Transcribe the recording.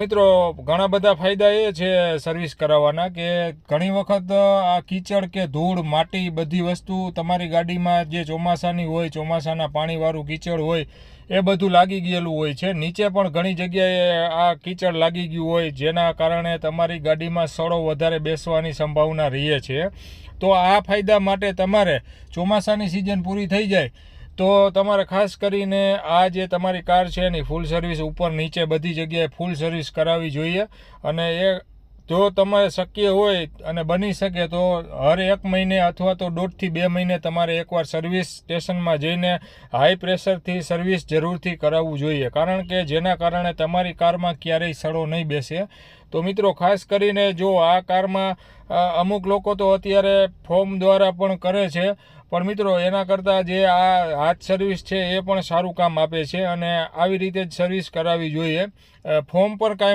મિત્રો, ઘણા બધા ફાયદા એ છે સર્વિસ કરાવવાના કે ઘણી વખત આ કીચડ કે ધૂળ, માટી બધી વસ્તુ તમારી ગાડીમાં જે ચોમાસાની હોય, ચોમાસાના પાણીવાળું કીચડ હોય, એ બધું લાગી ગયેલું હોય છે. નીચે પણ ઘણી જગ્યાએ આ કીચડ લાગી ગયું હોય, જેના કારણે તમારી ગાડીમાં સડો વધારે બેસવાની સંભાવના રહે છે. તો આ ફાયદા માટે તમારે ચોમાસાની સિઝન પૂરી થઈ જાય તો તમારે ખાસ કરીને આ જે તમારી કાર છે એની ફૂલ સર્વિસ ઉપર નીચે બધી જગ્યાએ ફૂલ સર્વિસ કરાવવી જોઈએ. અને એ જો તમારે શક્ય હોય અને બની શકે તો હર એક મહિને અથવા તો દોઢથી બે મહિને તમારે એકવાર સર્વિસ સ્ટેશનમાં જઈને હાઈ પ્રેશરથી સર્વિસ જરૂરથી કરાવવું જોઈએ. કારણ કે જેના કારણે તમારી કારમાં ક્યારેય સડો નહીં બેસે. તો મિત્રો, ખાસ કરીને જો આ કારમાં અમુક લોકો તો અત્યારે ફોર્મ દ્વારા પણ કરે છે. પણ મિત્રો, એના કરતાં જે આ હાથ સર્વિસ છે એ પણ સારું કામ આપે છે અને આવી રીતે જ સર્વિસ કરાવવી જોઈએ. ફોર્મ પર કાંઈ